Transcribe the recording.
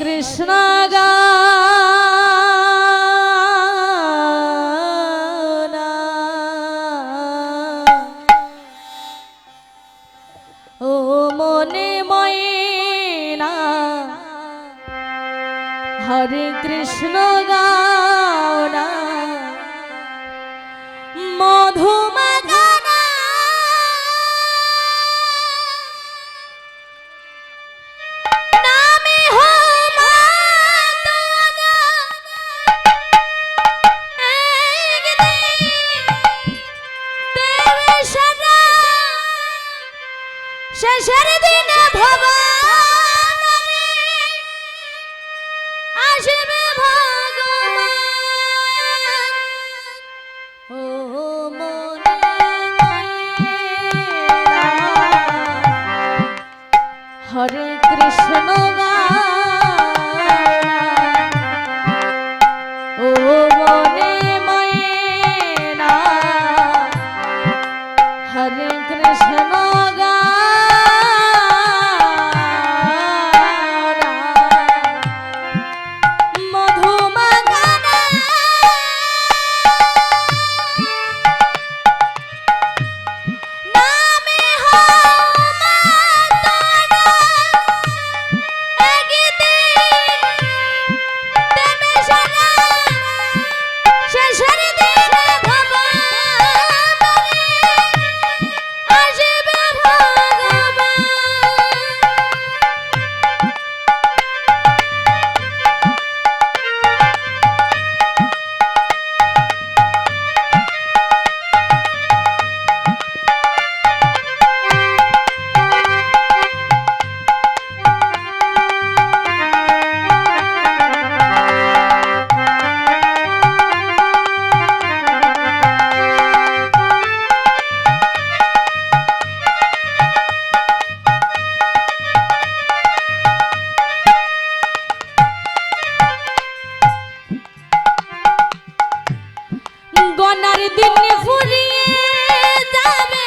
কৃষ্ণ গা ও মনে ময়না হরে কৃষ্ণ শেষের দিনে ভবা বনার দিন ফুরিয়ে যাবে।